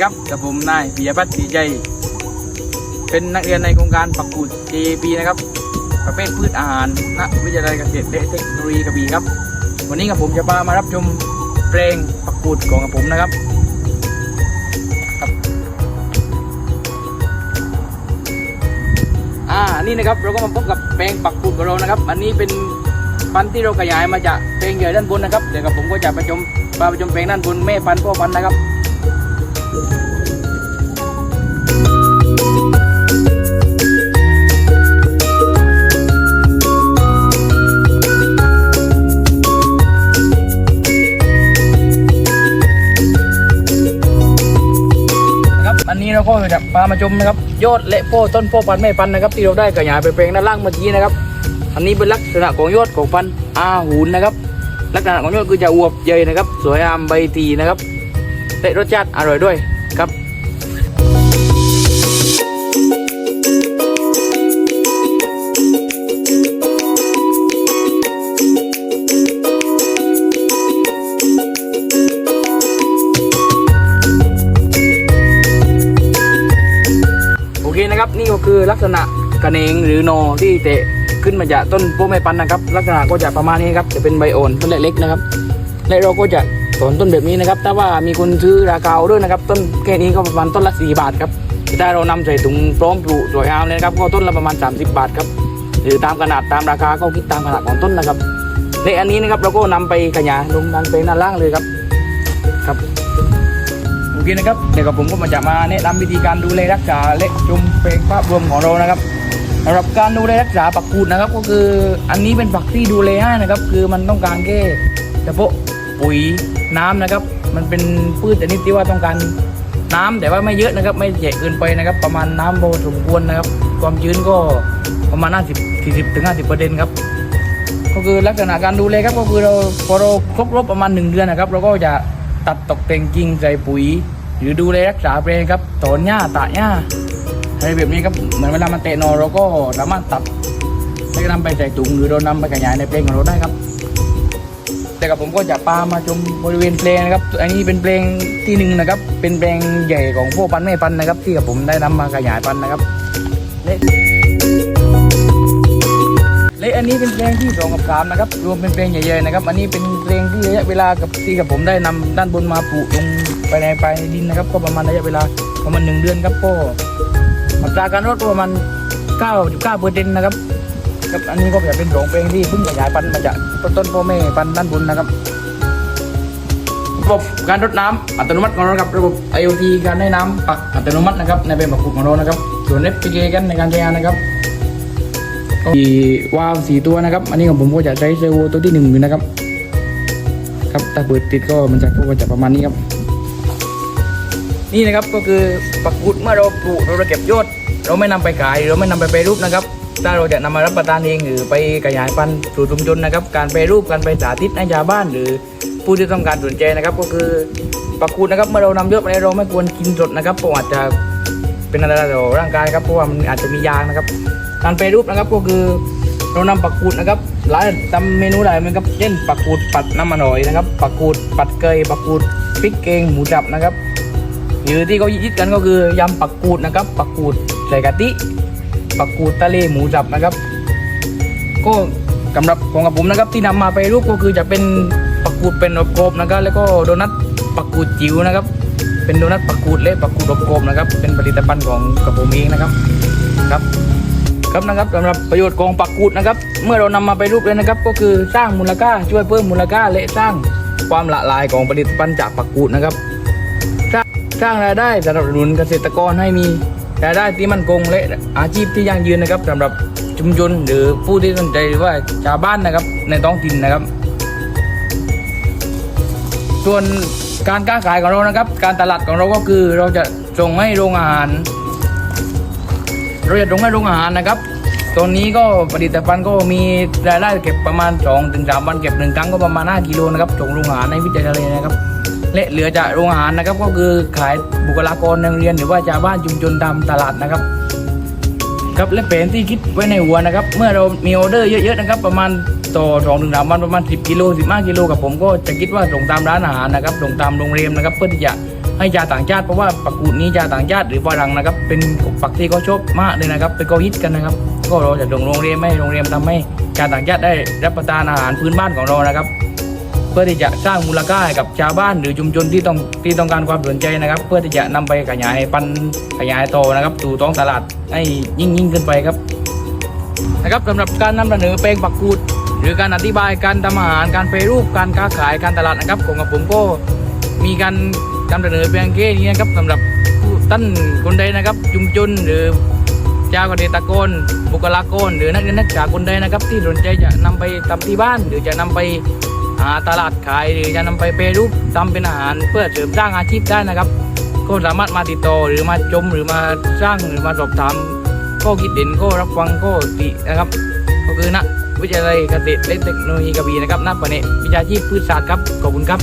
ครับกับผมนายปิยพัฒน์ศรีใจ เป็นนักเรียนในโครงการปักกูด JP นะครับ ประเภทพืชอาหารณวิทยาลัยเกษตรและเทคโนโลยีกระบี่ครับ วันนี้กับผมจะพามารับชมเพลงปักกูดของกับผมนะครับครับอ่านี่นะครับเราก็มาพบกับแปลงปักกูดของเรานะครับ อันนี้เป็นพันธุ์ที่เราขยายมาจากแปลงใหญ่ด้านบนนะครับเดี๋ยวกับผมก็จะไปชมพาไปชมแปลงด้านบนแม่พันธุ์พ่อพันธุ์นะครับ อันนี้เราก็จะพามาชมนะครับยอดและโพต้นโพพันแม่พันนะครับที่เราได้ขยาไปแปลงด้านล่างเมื่อกี้นะครับ อันนี้เป็นลักษณะของยอดของพันอาหูนนะครับ ลักษณะของยอดคือจะอวบใหญ่นะครับ สวยงามใบทีนะครับ และรสชาติอร่อยด้วยครับโอเคนะครับนี่ก็คือลักษณะกระเนงหรือนอที่เตะขึ้นมาจากต้นโพไม้ปันนะครับ ลักษณะก็จะประมาณนี้ครับจะเป็นใบอ่อนต้นเล็กๆนะครับ และเราก็จะ สอนต้นแบบนี้นะครับถ้าว่ามีคนซื้อราคาเอาด้วยนะครับ ต้นแค่นี้ก็ประมาณต้นละ 4 บาทครับถ้าเรานำใส่ถุงพร้อมปลูกสวยงามเลยนะครับก็ต้นละประมาณ 30 บาทครับหรือตามขนาดตามราคาก็คิดตามขนาดของต้นนะครับ ในอันนี้นะครับเราก็นำไปขยายลงด้านเป็นด้านล่างเลยครับครับโอเคนะครับเดี๋ยวกับผมก็มาจะมาแนะนำวิธีการดูแลรักษาและชมเพลงภาพรวมของเรานะครับสำหรับการดูแลรักษาปักกูดนะครับ ก็คืออันนี้เป็นปักที่ดูแลให้นะครับ คือมันต้องการแค่เฉพาะ ปุ๋ยน้ำนะครับ มันเป็นพืชชนิดที่ว่าต้องการน้ำแต่ว่าไม่เยอะนะครับ ไม่ใหญ่เกินไปนะครับ ประมาณน้ำพอสมควรนะครับ ความชื้นก็ประมาณ 50 40ถึง50เปอร์เซ็นต์ครับก็คือลักษณะการดูแลครับก็คือเราพอเราครบรบประมาณหนึ่งเดือนนะครับ เราก็จะตัดตกแต่งกิ่งใส่ปุ๋ย หรือดูแลรักษาเพลงครับถอนหญ้าตะหญ้าอะไรแบบนี้ครับเหมือนเวลามันเตะนอเราก็สามารถตัดแล้วก็นำไปใส่ถุงหรือเรานำไปขยายในเพลงของเราได้ครับ แต่กับผมก็จะปามาชมบริเวณเพลงนะครับ อันนี้เป็นเพลงที่หนึ่งนะครับ เป็นเพลงใหญ่ของพวกพันแม่พันนะครับ ที่กับผมได้นำมาขยายพันนะครับและอันนี้เป็นเพลงที่สองกับสามนะครับ รวมเป็นเพลงใหญ่ๆนะครับ อันนี้เป็นเพลงที่ระยะเวลากับที่กับผมได้นำด้านบนมาปลูกลงไปในไปดินนะครับ ก็ประมาณระยะเวลาประมาณหนึ่งเดือนครับก็อัตราการรดประมาณ9.9เปอร์เซ็นต์นะครับ ครับอันนี้ก็จะเป็นโรงเพลงที่เพิ่งขยายพันธุ์มาจากต้นพ่อแม่พันธุ์ด้านบนนะครับระบบการรดน้ำอัตโนมัติของเราครับระบบ IoT การให้น้ำปักอัตโนมัตินะครับในแบบปักขุดของเรานะครับ ส่วน FPGA กันในการใช้งานนะครับมีวาล์วสี่ตัวนะครับ อันนี้ของผมก็จะใช้เซอร์โวตัวที่หนึ่งอยู่นะครับ ครับถ้าเปิดติดก็มันจะก็จะประมาณนี้ครับ นี่นะครับก็คือปักกุดเมื่อเราปลูกเราเก็บยอด เราไม่นำไปขายเราไม่นำไปแปรูปนะครับ ถ้าเราจะนำมารับประทานเองหรือไปขยายพันธุ์สู่ชุมชนนะครับ การแปรูปการไปสาธิตให้ชาวบ้านหรือผู้ที่ต้องการสนใจนะครับ ก็คือปักกุดนะครับเมื่อเรานำยอดไปเราไม่ควรกินสดนะครับเพราะอาจจะเป็นอันตรายต่อร่างกายครับเพราะว่ามันอาจจะมียางนะครับ การแปรูปนะครับก็คือเรานำปักกูดนะครับหลายทำเมนูหลายเมือนกับเช่นปักกูดปัดน้ำมันหอยนะครับปักกูดปัดเกยปักกูดพริกเกงหมูสับนะครับหรือที่เขายิดกันก็คือยำปักกูดนะครับปักกูดใส่กะทิ ปักกูดทะเลหมูสับนะครับ ก็สำหรับของกับผมนะครับที่นำมาไปรูปก็คือจะเป็นปักกูดเป็นอบกรอบนะครับแล้วก็โดนัทปักกูดจิ๋วนะครับ เป็นโดนัทปักกูดและปักกูดอบกรอบนะครับ เป็นผลิตภัณฑ์ของกับผมเองนะครับครับครับนะครับสำหรับประโยชน์ของปักกูดนะครับ เมื่อเรานำมาไปรูปเลยนะครับ ก็คือสร้างมูลค่าช่วยเพิ่มมูลค่าและสร้างความหลากหลายของผลิตภัณฑ์จากปักกูดนะครับ สร้างสร้างรายได้สนับสนุนเกษตรกรให้มี รายได้ที่มั่นคงและอาชีพที่ยั่งยืนนะครับสำหรับชุมชนหรือผู้ที่สนใจหรือว่าชาวบ้านนะครับในท้องถิ่นนะครับ ส่วนการค้าขายของเรานะครับ การตลาดของเราก็คือเราจะส่งให้โรงอาหาร เราจะส่งให้โรงอาหารนะครับตอนนี้ก็ผลิตภัณฑ์ก็มีรายได้เก็บประมาณ2ถึง3วันเก็บหนึ่งครั้งก็ประมาณ5กิโลนะครับส่งโรงอาหารในวิจัยทะเลนะครับ และเหลือจากโรงอาหารนะครับ ก็คือขายบุคลากรในโรงเรียนหรือว่าชาวบ้านชุมชนตามตลาดนะครับครับและแผนที่คิดไว้ในหัวนะครับ เมื่อเรามีออเดอร์เยอะๆนะครับ ประมาณต่อสองถึงสามวันประมาณ 10กิโล15กิโลกับผมก็จะคิดว่าส่งตามร้านอาหารนะครับส่งตามโรงแรมนะครับ เพื่อที่จะให้ชาวต่างชาติเพราะว่าปักกูดนี้ชาวต่างชาติหรือฝรั่งนะครับ เป็นปักที่เขาชอบมากเลยนะครับเป็นก็ฮิตกันนะครับ ก็เราจะลงโรงเรียนไม่โรงเรียนทำให้ชาต่างชาติได้รับประทานอาหารพื้นบ้านของเรานะครับ เพื่อที่จะสร้างมูลค่าให้กับชาวบ้านหรือชุมชนที่ต้องที่ต้องการความสนใจนะครับ เพื่อที่จะนำไปขยายพันธุ์ขยายโตนะครับสู่ท้องตลาดให้ยิ่งยิ่งขึ้นไปครับนะครับสำหรับการนำเสนอแปลงปักกูดหรือการอธิบายการทำอาหารการแปรรูปการค้าขายการตลาดนะครับของกับผมก็มีการนำเสนอเพียงแค่นี้นะครับสำหรับผู้ท่านคนใดนะครับชุมชนหรือเจ้าเกษตรกรบุคลากรหรือนักเรียนนักศึกษาคนใดนะครับ ที่สนใจจะนำไปทำที่บ้าน หรือจะนำไป หาตลาดขายหรือจะนำไปเปรรูปทำเป็นอาหารเพื่อเสริมสร้างอาชีพได้นะครับ ก็สามารถมาติดต่อหรือมาชมหรือมาสร้างหรือมาสอบถามก็คิดเห็นก็รับฟังก็ตินะครับ ก็คือณวิทยาลัยเกษตรและเทคโนโลยีกระบี่นะครับณแผนวิชาชีพพืชศาสตร์ครับขอบคุณครับ